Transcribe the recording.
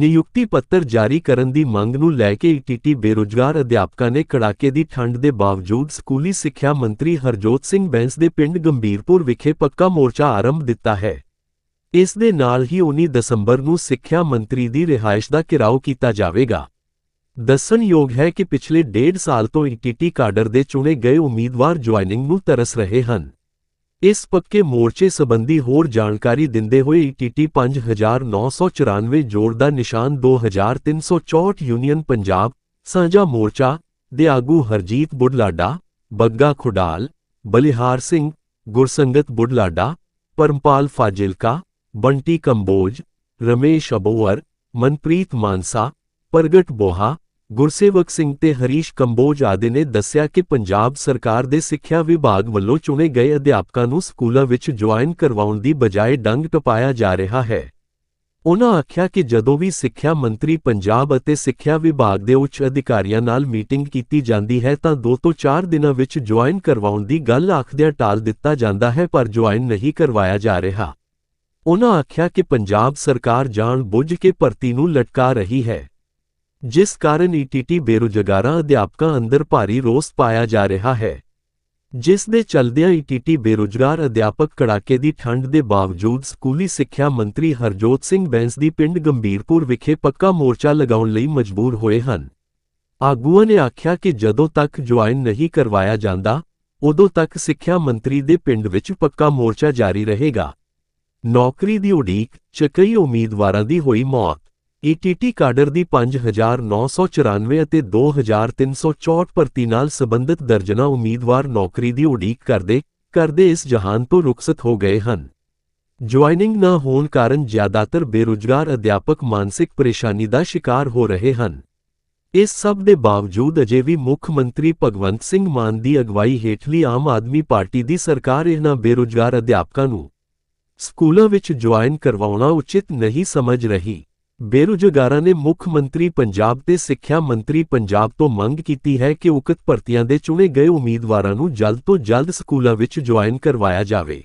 ਨਿਯੁਕਤੀ ਪੱਤਰ ਜਾਰੀ ਕਰਨ ਦੀ ਮੰਗ ਨੂੰ ਲੈ ਕੇ ਈਟੀਟੀ ਬੇਰੁਜ਼ਗਾਰ ਅਧਿਆਪਕਾਂ ਨੇ ਕੜਾਕੇ ਦੀ ਠੰਡ ਦੇ ਬਾਵਜੂਦ ਸਕੂਲੀ ਸਿੱਖਿਆ ਮੰਤਰੀ ਹਰਜੋਤ ਸਿੰਘ ਬੈਂਸ ਦੇ ਪਿੰਡ ਗੰਭੀਰਪੁਰ ਵਿਖੇ ਪੱਕਾ ਮੋਰਚਾ ਆਰੰਭ ਦਿੱਤਾ ਹੈ। ਇਸ ਦੇ ਨਾਲ ਹੀ 19 ਦਸੰਬਰ ਨੂੰ ਸਿੱਖਿਆ ਮੰਤਰੀ ਦੀ ਰਿਹਾਇਸ਼ ਦਾ ਘਿਰਾਓ ਕੀਤਾ ਜਾਵੇਗਾ। ਦੱਸਣਯੋਗ ਹੈ ਕਿ ਪਿਛਲੇ ਡੇਢ ਸਾਲ ਤੋਂ ਈਟੀਟੀ ਕਾਡਰ ਦੇ ਚੁਣੇ ਗਏ ਉਮੀਦਵਾਰ ਜੁਆਇਨਿੰਗ ਨੂੰ ਤਰਸ ਰਹੇ ਹਨ। ਇਸ ਪੱਕੇ ਮੋਰਚੇ ਸੰਬੰਧੀ ਹੋਰ ਜਾਣਕਾਰੀ ਦਿੰਦੇ ਹੋਏ ਈਟੀਟੀ 5994 ਜੋੜ ਦਾ ਨਿਸ਼ਾਨ 2364 ਯੂਨੀਅਨ ਪੰਜਾਬ, ਸਾਂਝਾ ਮੋਰਚਾ ਦੇ ਆਗੂ ਹਰਜੀਤ ਬੁੱਢਲਾਡਾ, ਬੱਗਾ ਖੁਡਾਲ, ਬਲਿਹਾਰ ਸਿੰਘ, ਗੁਰਸੰਗਤ ਬੁੱਢਲਾਡਾ, ਪਰਮਪਾਲ ਫਾਜ਼ਿਲਕਾ, ਬੰਟੀ ਕੰਬੋਜ, ਰਮੇਸ਼ ਅਬੋਵਰ ਮਨਪ੍ਰੀਤ ਮਾਨਸਾ, ਪ੍ਰਗਟ ਬੋਹਾ ਗੁਰਸੇਵਕ ਸਿੰਘ ਤੇ ਹਰੀਸ਼ ਕੰਬੋਜ ਆਦਿ ਨੇ ਦੱਸਿਆ ਕਿ ਪੰਜਾਬ ਸਰਕਾਰ ਦੇ ਸਿੱਖਿਆ ਵਿਭਾਗ ਵੱਲੋਂ ਚੁਣੇ ਗਏ ਅਧਿਆਪਕਾਂ ਨੂੰ ਸਕੂਲਾਂ ਵਿੱਚ ਜੁਆਇਨ ਕਰਵਾਉਣ ਦੀ ਬਜਾਏ ਡੰਗ ਟਪਾਇਆ ਜਾ ਰਿਹਾ ਹੈ। ਉਨ੍ਹਾਂ ਆਖਿਆ ਕਿ ਜਦੋਂ ਵੀ ਸਿੱਖਿਆ ਮੰਤਰੀ ਪੰਜਾਬ ਅਤੇ ਸਿੱਖਿਆ ਵਿਭਾਗ ਦੇ ਉੱਚ ਅਧਿਕਾਰੀਆਂ ਨਾਲ ਮੀਟਿੰਗ ਕੀਤੀ ਜਾਂਦੀ ਹੈ ਤਾਂ 2 ਤੋਂ 4 ਦਿਨਾਂ ਵਿੱਚ ਜੁਆਇਨ ਕਰਵਾਉਣ ਦੀ ਗੱਲ ਆਖਦਿਆਂ ਟਾਲ ਦਿੱਤਾ ਜਾਂਦਾ ਹੈ ਪਰ ਜੁਆਇਨ ਨਹੀਂ ਕਰਵਾਇਆ ਜਾ ਰਿਹਾ। ਉਨ੍ਹਾਂ ਆਖਿਆ ਕਿ ਪੰਜਾਬ ਸਰਕਾਰ ਜਾਣ ਬੁੱਝ ਕੇ ਭਰਤੀ ਨੂੰ ਲਟਕਾ ਰਹੀ ਹੈ। ਜਿਸ ਕਾਰਨ ਈਟੀਟੀ ਬੇਰੁਜ਼ਗਾਰਾਂ ਅਧਿਆਪਕਾਂ ਅੰਦਰ ਭਾਰੀ ਰੋਸ ਪਾਇਆ ਜਾ ਰਿਹਾ ਹੈ। ਜਿਸ ਦੇ ਚਲਦਿਆਂ ਈਟੀਟੀ ਬੇਰੁਜ਼ਗਾਰ ਅਧਿਆਪਕ ਕੜਾਕੇ ਦੀ ਠੰਡ ਦੇ ਬਾਵਜੂਦ ਸਕੂਲੀ ਸਿੱਖਿਆ ਮੰਤਰੀ ਹਰਜੋਤ ਸਿੰਘ ਬੈਂਸ ਦੀ ਪਿੰਡ ਗੰਭੀਰਪੁਰ ਵਿਖੇ ਪੱਕਾ ਮੋਰਚਾ ਲਗਾਉਣ ਲਈ ਮਜਬੂਰ ਹੋਏ ਹਨ। ਆਗੂਆਂ ਨੇ ਆਖਿਆ ਕਿ ਜਦੋਂ ਤੱਕ ਜੁਆਇਨ ਨਹੀਂ ਕਰਵਾਇਆ ਜਾਂਦਾ, ਉਦੋਂ ਤੱਕ ਸਿੱਖਿਆ ਮੰਤਰੀ ਦੇ ਪਿੰਡ ਵਿੱਚ ਪੱਕਾ ਮੋਰਚਾ ਜਾਰੀ ਰਹੇਗਾ। ਨੌਕਰੀ ਦੀ ਉਡੀਕ ਚ ਕਈ ਉਮੀਦਵਾਰਾਂ ਦੀ ਹੋਈ ਮੌਤ। ਈਟੀਟੀ ਕਾਡਰ ਦੀ 5994 ਅਤੇ 2364 ਭਰਤੀ ਨਾਲ ਸੰਬੰਧਿਤ ਦਰਜਨਾ ਉਮੀਦਵਾਰ ਨੌਕਰੀ ਦੀ ਉਡੀਕ ਕਰਦੇ ਕਰਦੇ ਇਸ ਜਹਾਨ ਤੋਂ ਰੁਖਸਤ ਹੋ ਗਏ ਹਨ। ਜੁਆਇਨਿੰਗ ਨਾ ਹੋਣ ਕਾਰਨ ਜ਼ਿਆਦਾਤਰ ਬੇਰੁਜ਼ਗਾਰ ਅਧਿਆਪਕ ਮਾਨਸਿਕ ਪਰੇਸ਼ਾਨੀ ਦਾ ਸ਼ਿਕਾਰ ਹੋ ਰਹੇ ਹਨ। ਇਸ ਸਭ ਦੇ ਬਾਵਜੂਦ ਅਜੇ ਵੀ ਮੁੱਖ ਮੰਤਰੀ ਭਗਵੰਤ ਸਿੰਘ ਮਾਨ ਦੀ ਅਗਵਾਈ ਹੇਠਲੀ ਆਮ ਆਦਮੀ ਪਾਰਟੀ ਦੀ ਸਰਕਾਰ ਇਹਨਾਂ ਬੇਰੁਜ਼ਗਾਰ ਅਧਿਆਪਕਾਂ ਨੂੰ ਸਕੂਲਾਂ ਵਿੱਚ ਜੁਆਇਨ ਕਰਵਾਉਣਾ ਉਚਿਤ ਨਹੀਂ ਸਮਝ ਰਹੀ। ਬੇਰੁਜ਼ਗਾਰਾਂ ਨੇ ਮੁੱਖ ਮੰਤਰੀ ਪੰਜਾਬ ਤੇ ਸਿੱਖਿਆ ਮੰਤਰੀ ਪੰਜਾਬ ਤੋਂ ਮੰਗ ਕੀਤੀ ਹੈ ਕਿ ਉਕਤ ਭਰਤੀਆਂ ਦੇ ਚੁਣੇ ਗਏ ਉਮੀਦਵਾਰਾਂ ਨੂੰ ਜਲਦ ਤੋਂ ਜਲਦ ਸਕੂਲਾਂ ਵਿੱਚ ਜੁਆਇਨ ਕਰਵਾਇਆ ਜਾਵੇ।